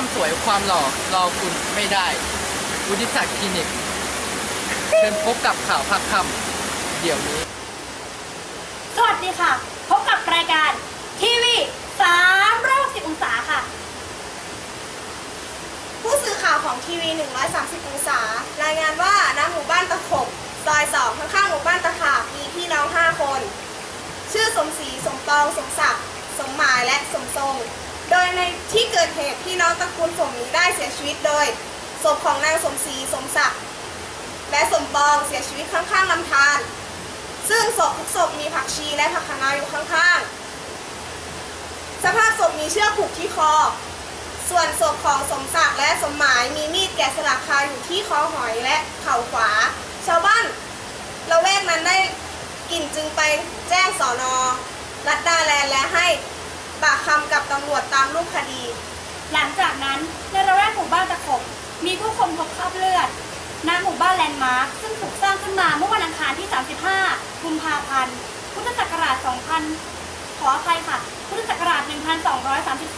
ความสวยความหล่อรอคุณไม่ได้ วุฒิศักดิ์คลินิก เชิญพบกับข่าวพักคำเดี๋ยวนี้ สวัสดีค่ะ พบกับรายการทีวี360องศาค่ะ ผู้สื่อข่าวของทีวี 130 องศา รายงานว่าณหมู่บ้านตะขบซอย2ข้างๆหมู่บ้านตะขาบมีพี่น้อง 5 คน ชื่อสมศรีสมปอง สมศักดิ์ สมหมายและสมทรงโในที่เกิดเหตุพี่น้องตระกูลสมนี้ได้เสียชีวิตโดยศพของนางสมศรีสมศักดิ์และสมปองเสียชีวิตข้างๆลำธารซึ่งศพทุกศพมีผักชีและผักคะน้าอยู่ข้างๆ สภาพศพมีเชือกผูกที่คอ ส่วนศพของสมศักดิ์และสมหมายมีมีดแกะสลักคาอยู่ที่คอหอยและเข่าขวา ชาวบ้านละแวกนั้นได้กลิ่นจึงไปแจ้งสอนอรัดดาแลนและให้ ปากคำกับตำรวจตามรูปคดี หลังจากนั้นในระแวกหมู่บ้านตะขบมีผู้คนพบคราบเลือดณหมู่บ้านแลนด์มาร์คซึ่งถูกสร้างขึ้นมาเมื่อวันอังคารที่ 35 กุมภาพันธ์ พุทธศักราช 2000 ขออภัยค่ะ พุทธศักราช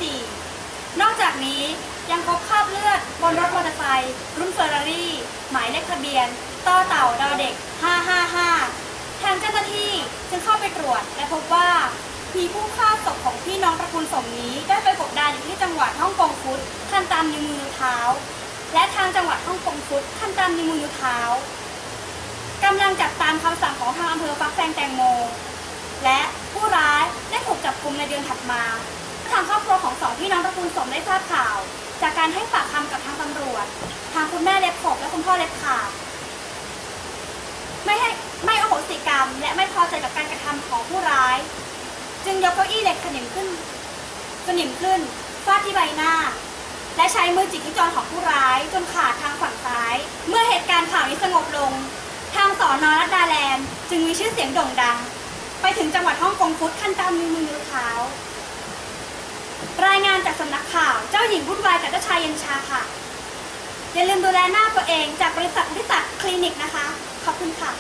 1234 นอกจากนี้ยังพบคราบเลือดบนรถมอเตอร์ไซค์รุ่นเฟอร์รารี่หมายเลขทะเบียนต่อเต่าดาวเด็ก 555 ทางเจ้าหน้าที่จึงเข้าไปตรวจและพบว่า มีผู้ฆ่าศพของพี่น้องตระกูลสมนี้ได้ไปกบดานอยู่ที่จังหวัดฮ่องกงฟุตทันตามนิ้วมือเท้า และทางจังหวัดฮ่องกงฟุตทันตามนิ้วมือเท้ากำลังจับตามคำสั่งของทางอำเภอฟักแฟงแตงโม และผู้ร้ายได้ถูกจับกุมในเดือนถัดมา ทางครอบครัวของสองพี่น้องตระกูลสมได้ทราบข่าว จากการให้ปากคำกับทางตำรวจ ทางคุณแม่เล็บขบและคุณพ่อเล็บขาด ไม่ให้ไม่อโหสิกรรม และไม่พอใจกับการกระทำของผู้ร้าย จึง ยกเก้าอี้เหล็กสนิมขึ้น สนิมขึ้นฟาดที่ใบหน้า และใช้มือจิกที่จรของผู้ร้ายจนขาดทางฝั่งซ้าย เมื่อเหตุการณ์ข่าวนี้สงบลง ทางสอนอรัตดาแลนด์จึงมีชื่อเสียงโด่งดัง ไปถึงจังหวัดฮ่องกงฟุตทันตามมือมือเท้ารายงานจากสำนักข่าวเจ้าหญิงวุ่นวายกับเจ้าชายเย็นชาค่ะ อย่าลืมดูแลหน้าตัวเองจากบริษัทบริษัทคลินิกนะคะ ขอบคุณค่ะ